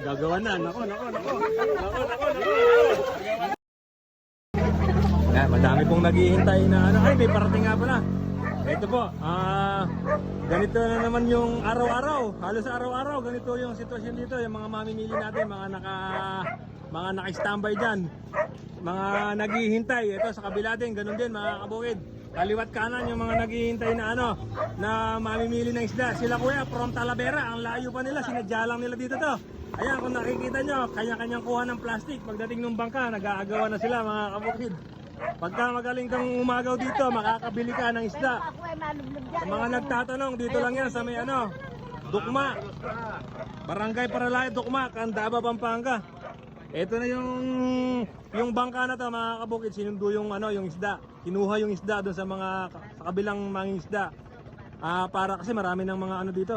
Gagawa na. Nako, nako, nako. Nako, nako, nako. Yan, madami pong naghihintay na ano. Ay, may parating nga pala. Ito po, ah, ganito na naman yung araw-araw. Halos araw-araw, ganito yung sitwasyon dito. Yung mga mamimili natin, mga naka, mga naka-standby dyan. Mga naghihintay. Ito sa kabila din, ganun din mga kabukid. Kaliwat kanan yung mga naghihintay na ano, na mamimili ng isda. Sila kuya, from Talavera, ang layo pa nila, sinadya lang nila dito to. Ayan, kung nakikita nyo, kanya-kanyang kuha ng plastic. Pagdating ng bangka, nag-aagawa na sila mga kabukid. Pagka magaling kang umagaw dito, makakabili ka ng isda. Sa mga nagtatanong, dito lang yan sa may ano, Dukma. Barangay Paralaya, Dukma, Candaba, Pampanga. Ito na yung yung bangka na to mga kabukid, sinundo yung ano, yung isda. Kinuha yung isda doon sa mga sa kabilang mga isda. Ah, para kasi marami ng mga ano dito.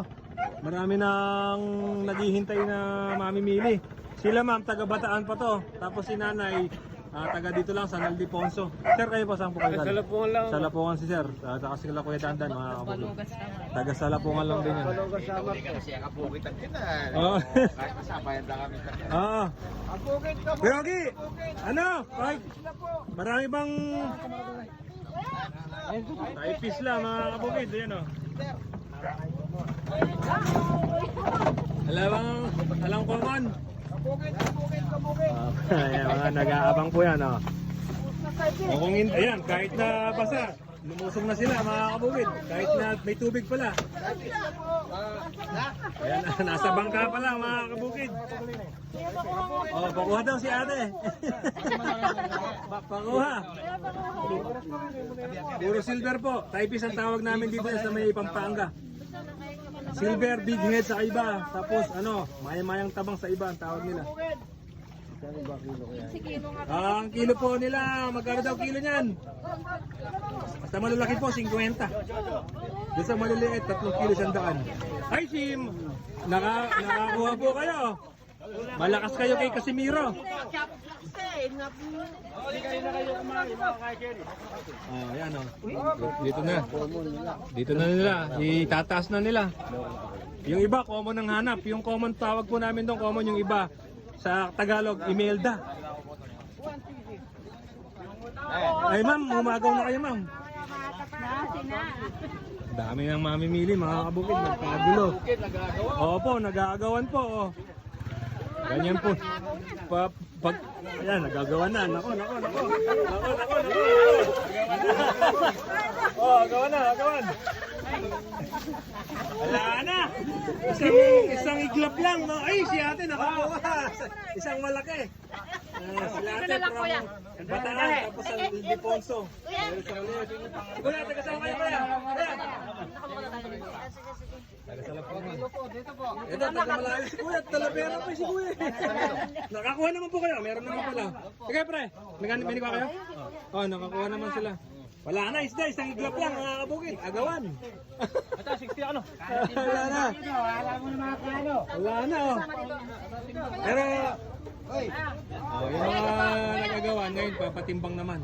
Marami nang naghihintay na mamimili. Sila ma'am, taga Bataan pa to. Tapos si nanay, ah, taga dito lang sa Naldiponso. Sir, kayo po saan po kayo? Sa Lapungan lang. Sa Lapungan si sir. Uh, saka sila Kuya Dandan, mga kabukid. Taga sa Lapungan lang din yan. Oo. Oo. Pero Ogi, ano? Kahit marami bang Taipis lang mga kabukid, yan o. Alam bang, alam ko man. Ayan, mga nag-aabang po yan, o. O kung ayan, kahit na basa, lumusong na sila mga kabukid. Kahit na may tubig pala. Ayan, nasa bangka pa lang mga kabukid. Oh, pakuha daw si ate. Pa- pakuha. Puro silver po. Typist ang tawag namin dito sa may Pampanga. Silver, big head sa iba. Tapos ano, mayang-mayang tabang sa iba ang tawag nila. Ah, ang kilo po nila, magkano daw kilo niyan? Basta malalaki po, 50. Doon sa maliliit, 3 kilo sandaan. Hi, Sim! Naka, nakakuha po kayo. Malakas kayo kay Casimiro. Oh, yan oh. Dito na. Dito na nila. Itataas na nila. Yung iba, common ang hanap. Yung common tawag po namin doon, common yung iba. Sa Tagalog, Imelda. Ay ma'am, umagaw na kayo ma'am. Dami nang mamimili mga kabukid, nagkagulo. Opo, nag-aagawan po. Oh. Ganyan po. Pa, pag, ayan, nagagawa na. Nako, nako, nako. Nako, nako, nako. Oh, agawan na, agawan. Wala na. Isang, isang iglap lang. No? Ay, si ate nakakuha. Isang malaki. Uh, sila ate from Bataan, tapos sa Ildefonso. Kuya, taga saan kayo kuya? Kuya. Taga sa Lapungan. Ito, taga malayo si kuya. Talavera pa si kuya. Nakakuha naman po kayo. Meron naman pala. Sige pre, ba kayo? Oh, nakakuha naman sila. Wala na, isda, isang iglap lang, mga kabukid, agawan. Ito, 60 ano? Wala na. Wala mo na mga kano. Wala na, oh. Pero, oh, yung mga nagagawa, ngayon, papatimbang naman.